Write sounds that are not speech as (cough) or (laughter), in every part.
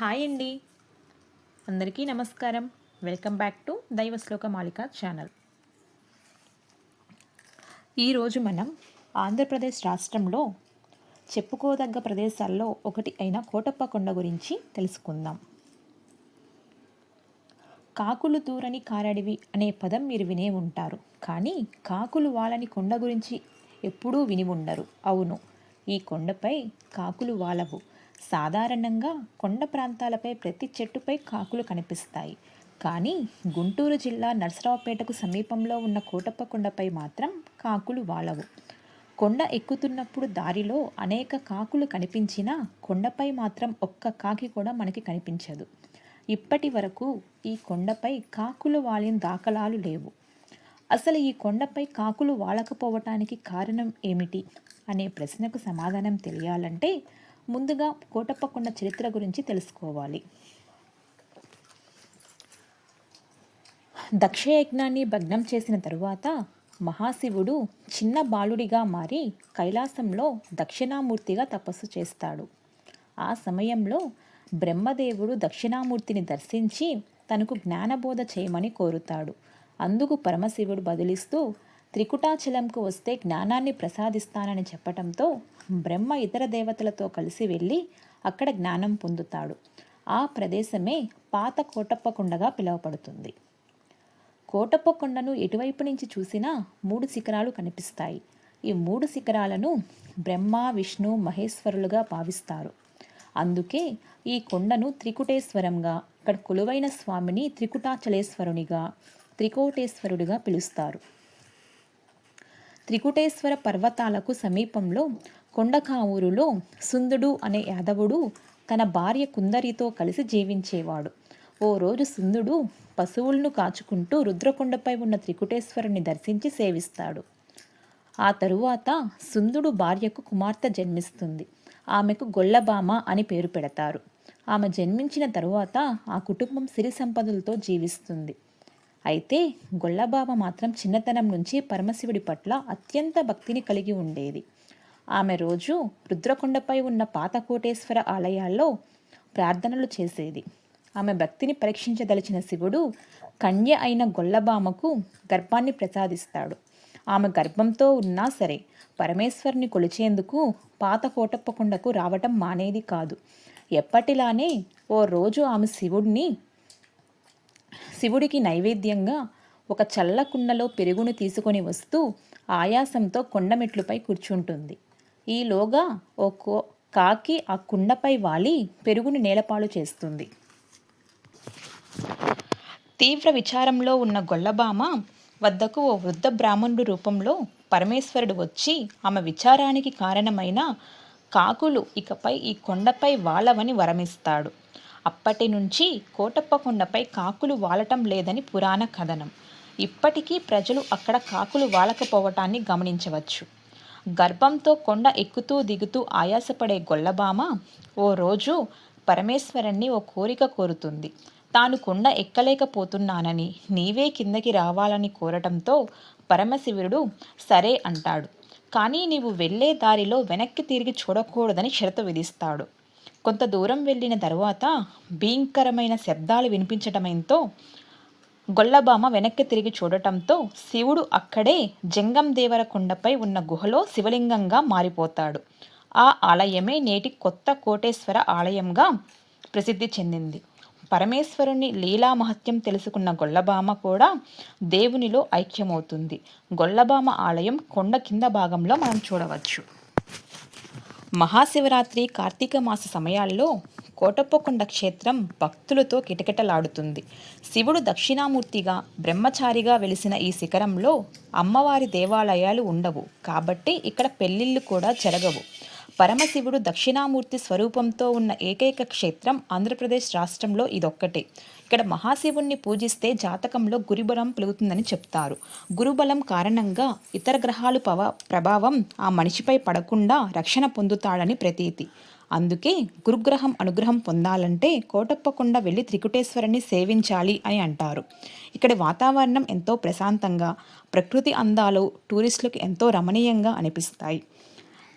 Hi అండి. అందరికీ నమస్కారం. వెల్కమ్ బ్యాక్ టు దైవ శ్లోక మాలిక ఛానల్. ఈరోజు మనం ఆంధ్రప్రదేశ్ రాష్ట్రంలో చెప్పుకోదగ్గ ప్రదేశాల్లో ఒకటి అయిన కోటప్ప కొండ గురించి తెలుసుకుందాం. కాకులు దూరని కారడివి అనే పదం మీరు వినే ఉంటారు. కానీ కాకులు వాళ్ళని కొండ గురించి ఎప్పుడూ విని ఉండరు. అవును ఈ కొండపై కాకులు వాలవు. సాధారణంగా కొండ ప్రాంతాలపై ప్రతి చెట్టుపై కాకులు కనిపిస్తాయి. కానీ గుంటూరు జిల్లా నర్సరావుపేటకు సమీపంలో ఉన్న కోటప్ప కొండపై మాత్రం కాకులు వాలవు. కొండ ఎక్కుతున్నప్పుడు దారిలో అనేక కాకులు కనిపించినా కొండపై మాత్రం ఒక్క కాకి కూడా మనకి కనిపించదు. ఇప్పటి వరకు ఈ కొండపై కాకులు వాలిన దాఖలాలు లేవు. అసలు ఈ కొండపై కాకులు వాలకపోవటానికి కారణం ఏమిటి? అనే ప్రశ్నకు సమాధానం తెలియాలంటే ముందుగా కోటప్పకొండ చరిత్ర గురించి తెలుసుకోవాలి. దక్షయజ్ఞాన్ని భగ్నం చేసిన తరువాత మహాశివుడు చిన్న బాలుడిగా మారి కైలాసంలో దక్షిణామూర్తిగా తపస్సు చేస్తాడు. ఆ సమయంలో బ్రహ్మదేవుడు దక్షిణామూర్తిని దర్శించి తనకు జ్ఞానబోధ చేయమని కోరుతాడు. అందుకు పరమశివుడు బదిలిస్తూ త్రికుటాచలంకు వస్తే జ్ఞానాన్ని ప్రసాదిస్తానని చెప్పటంతో బ్రహ్మ ఇతర దేవతలతో కలిసి వెళ్ళి అక్కడ జ్ఞానం పొందుతాడు. ఆ ప్రదేశమే పాత కోటప్పకొండగా పిలువపడుతుంది కోటప్పకొండను ఎటువైపు నుంచి చూసినా మూడు శిఖరాలు కనిపిస్తాయి. ఈ మూడు శిఖరాలను బ్రహ్మ విష్ణు మహేశ్వరులుగా భావిస్తారు. అందుకే ఈ కొండను త్రికుటేశ్వరంగా ఇక్కడ కొలువైన స్వామిని త్రికుటాచలేశ్వరునిగా త్రికోటేశ్వరుడిగా పిలుస్తారు. త్రికుటేశ్వర పర్వతాలకు సమీపంలో కొండకావూరులో సుందుడు అనే యాదవుడు తన భార్య కుందరితో కలిసి జీవించేవాడు. ఓ రోజు సుందుడు పశువులను కాచుకుంటూ రుద్రకొండపై ఉన్న త్రికుటేశ్వరుని దర్శించి సేవిస్తాడు. ఆ తరువాత సుందుడు భార్యకు కుమార్తె జన్మిస్తుంది. ఆమెకు గొల్లబామ అని పేరు పెడతారు. ఆమె జన్మించిన తరువాత ఆ కుటుంబం సిరి సంపదలతో జీవిస్తుంది. అయితే గొల్లబావ మాత్రం చిన్నతనం నుంచి పరమశివుడి పట్ల అత్యంత భక్తిని కలిగి ఉండేది. ఆమె రోజు రుద్రకొండపై ఉన్న పాత కోటేశ్వర ఆలయాల్లో ప్రార్థనలు చేసేది. ఆమె భక్తిని పరీక్షించదలిచిన శివుడు కన్య అయిన గొల్లబామకు గర్భాన్ని ప్రసాదిస్తాడు. ఆమె గర్భంతో ఉన్నా సరే పరమేశ్వరుని కొలిచేందుకు పాత కోటప్పకొండకు రావటం మానేది కాదు. ఎప్పటిలానే ఓ రోజు ఆమె శివుడిని శివుడికి నైవేద్యంగా ఒక చల్ల కుండలో పెరుగును తీసుకొని వస్తూ ఆయాసంతో కొండమెట్లుపై కూర్చుంటుంది. ఈలోగా ఓ కాకి ఆ కుండపై వాలి పెరుగును నేలపాలు చేస్తుంది. తీవ్ర విచారంలో ఉన్న గొల్లబామ వద్దకు ఓ వృద్ధ బ్రాహ్మణుడు రూపంలో పరమేశ్వరుడు వచ్చి ఆమె విచారానికి కారణమైన కాకులు ఇకపై ఈ కొండపై వాలవని వరమిస్తాడు. అప్పటి నుంచి కోటప్ప కొండపై కాకులు వాలటం లేదని పురాణ కథనం. ఇప్పటికీ ప్రజలు అక్కడ కాకులు వాలకపోవటాన్ని గమనించవచ్చు. గర్భంతో కొండ ఎక్కుతూ దిగుతూ ఆయాసపడే గొల్లబామ ఓ రోజు పరమేశ్వరుణ్ణి ఓ కోరిక కోరుతుంది. తాను కొండ ఎక్కలేకపోతున్నానని నీవే కిందకి రావాలని కోరటంతో పరమశివుడు సరే అంటాడు. కానీ నీవు వెళ్ళే దారిలో వెనక్కి తిరిగి చూడకూడదని షరతు విధిస్తాడు. కొంత దూరం వెళ్ళిన తరువాత భీంకరమైన శబ్దాలు వినిపించటంతో గొల్లబామ వెనక్కి తిరిగి చూడటంతో శివుడు అక్కడే జంగం దేవర కొండపై ఉన్న గుహలో శివలింగంగా మారిపోతాడు. ఆ ఆలయమే నేటి కొత్త కోటేశ్వర ఆలయంగా ప్రసిద్ధి చెందింది. పరమేశ్వరుని లీలా మహత్యం తెలుసుకున్న గొల్లబామ కూడా దేవునిలో ఐక్యమవుతుంది. గొల్లబామ ఆలయం కొండ కింద భాగంలో మనం చూడవచ్చు. మహాశివరాత్రి కార్తీక మాస సమయాల్లో కోటప్పకొండ క్షేత్రం భక్తులతో కిటకిటలాడుతుంది. శివుడు దక్షిణామూర్తిగా బ్రహ్మచారిగా వెలిసిన ఈ శిఖరంలో అమ్మవారి దేవాలయాలు ఉండవు. కాబట్టి ఇక్కడ పెళ్ళిళ్ళు కూడా జరగవు. పరమశివుడు దక్షిణామూర్తి స్వరూపంతో ఉన్న ఏకైక క్షేత్రం ఆంధ్రప్రదేశ్ రాష్ట్రంలో ఇదొక్కటే. ఇక్కడ మహాశివుణ్ణి పూజిస్తే జాతకంలో గురుబలం పెరుగుతుందని చెప్తారు. గురుబలం కారణంగా ఇతర గ్రహాలు పవ ప్రభావం ఆ మనిషిపై పడకుండా రక్షణ పొందుతాడని ప్రతీతి. అందుకే గురుగ్రహం అనుగ్రహం పొందాలంటే కోటప్పకొండ వెళ్ళి త్రికుటేశ్వరుని సేవించాలి అని అంటారు. ఇక్కడ వాతావరణం ఎంతో ప్రశాంతంగా ప్రకృతి అందాలు టూరిస్టులకు ఎంతో రమణీయంగా అనిపిస్తాయి.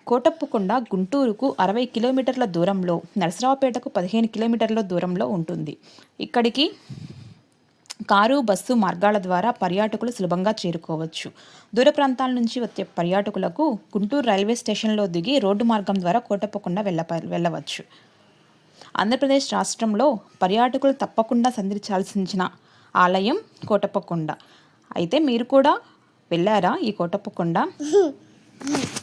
కోటప్పకొండ గుంటూరుకు అరవై కిలోమీటర్ల దూరంలో నరసరావుపేటకు పదిహేను కిలోమీటర్ల దూరంలో ఉంటుంది. ఇక్కడికి కారు బస్సు మార్గాల ద్వారా పర్యాటకులు సులభంగా చేరుకోవచ్చు. దూర ప్రాంతాల నుంచి వచ్చే పర్యాటకులకు గుంటూరు రైల్వే స్టేషన్లో దిగి రోడ్డు మార్గం ద్వారా కోటప్పకొండ వెళ్ళ వెళ్ళవచ్చు. ఆంధ్రప్రదేశ్ రాష్ట్రంలో పర్యాటకులు తప్పకుండా సందర్శించాల్సిన ఆలయం కోటప్పకొండ. అయితే మీరు కూడా వెళ్ళారా ఈ కోటప్పకొండ? (laughs)